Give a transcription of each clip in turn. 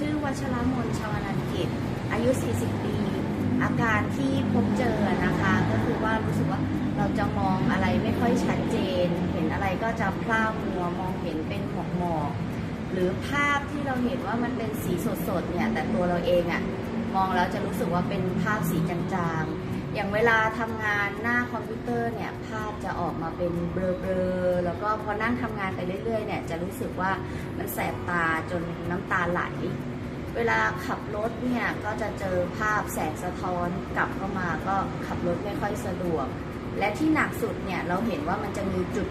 ชื่อวัชรมนชวนันกิจอายุ 40 ปี อาการที่พบเจอนะคะ ก็คือว่ารู้สึกว่าเราจะมองอะไรไม่ค่อยชัดเจน เห็นอะไรก็จะพร่ามัวมองเห็นเป็นหมอกหมอกหรือภาพที่เราเห็นว่ามันเป็นสีสดๆเนี่ยแต่ตัวเราเองอะมองแล้วจะรู้สึกว่าเป็นภาพสีจางๆ อย่างเวลาทำงานหน้าคอมพิวเตอร์เนี่ย เป็นเบลอๆแล้วก็พอนั่งทำงานไปเรื่อยๆเนี่ยจะรู้สึกว่ามันแสบตาจนน้ำตาไหล เวลาขับรถเนี่ยก็จะเจอภาพแสงสะท้อนกลับเข้ามาก็ขับรถไม่ค่อยสะดวก และที่หนักสุดเนี่ยเราเห็นว่ามันจะมีจุด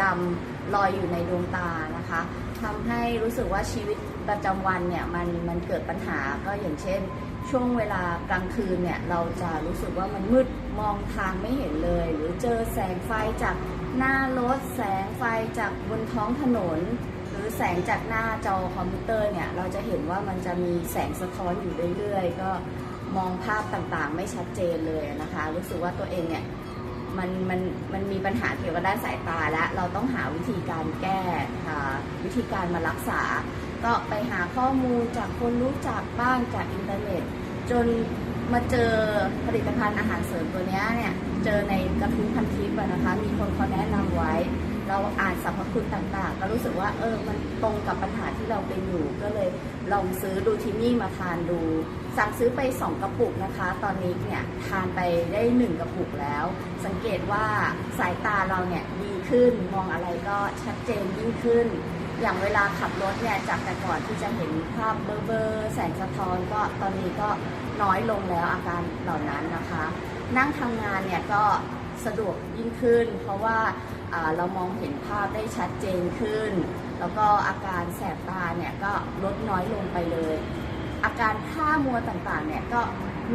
ดำๆ ลอยอยู่ในดวงตานะคะทำให้รู้สึกว่าชีวิตประจำวันเนี่ยมันมันเกิดปัญหาก็อย่างเช่น ช่วงเวลากลางคืนเนี่ยเราจะรู้สึกว่ามันมืดมองทางไม่เห็นเลย หรือเจอแสงไฟจากหน้ารถแสงไฟจากบนท้องถนน หรือแสงจากหน้าจอคอมพิวเตอร์เนี่ยเราจะเห็นว่ามันจะมีแสงสะท้อนอยู่เรื่อยๆ ก็มองภาพต่างๆ ไม่ชัดเจนเลยนะคะ รู้สึกว่าตัวเองเนี่ย มันมันมันมีปัญหาเกี่ยวกับด้านสายตาและเราต้องหาวิธีการแก้หาวิธีการมารักษา ก็ไปหาข้อมูลจากคนรู้จักบ้างจากอินเทอร์เน็ต จนมาเจอผลิตภัณฑ์อาหารเสริมตัวเนี้ยเนี่ยเจอในกระทู้พันทิปอะนะคะมีคนเขาแนะน เราอ่านสรรพคุณต่างๆ ก็รู้สึกว่าเออมันตรงกับปัญหาที่เราเป็นอยู่ ก็เลยลองซื้อดูทินี่มาทานดู สั่งซื้อไป 2 กระปุกนะคะ ตอนนี้เนี่ยทานไปได้ 1 กระปุกแล้ว สังเกตว่าสายตาเราเนี่ยดีขึ้นมองอะไรก็ชัดเจนยิ่งขึ้น อย่างเวลาขับรถเนี่ยจากแต่ก่อนที่จะเห็นภาพเบลอๆแสงสะท้อนก็ตอนนี้ก็น้อยลงแล้วอาการเหล่านั้นนะคะ นั่งทำงานเนี่ยก็สะดวกยิ่งขึ้น เพราะว่าเรามองเห็นภาพได้ชัดเจนขึ้น แล้วก็อาการแสบตาเนี่ยก็ลดน้อยลงไปเลย อาการผ้ามัวต่างๆเนี่ยก็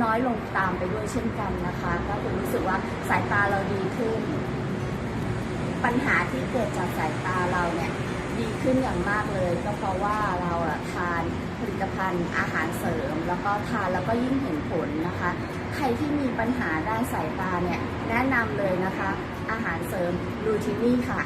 น้อยลงตามไปด้วยเช่นกันนะคะ ก็คือรู้สึกว่าสายตาเราดีขึ้น ปัญหาที่เกิดจากสายตาเราเนี่ยดีขึ้นอย่างมากเลย ก็เพราะว่าเราทาน ผลิตภัณฑ์อาหารเสริม แล้วก็ทานแล้วก็ยิ่งเห็นผลนะคะ ใครที่มีปัญหาด้านสายตาเนี่ยแนะนำเลยนะคะ อาหารเสริมลูทินี่ค่ะ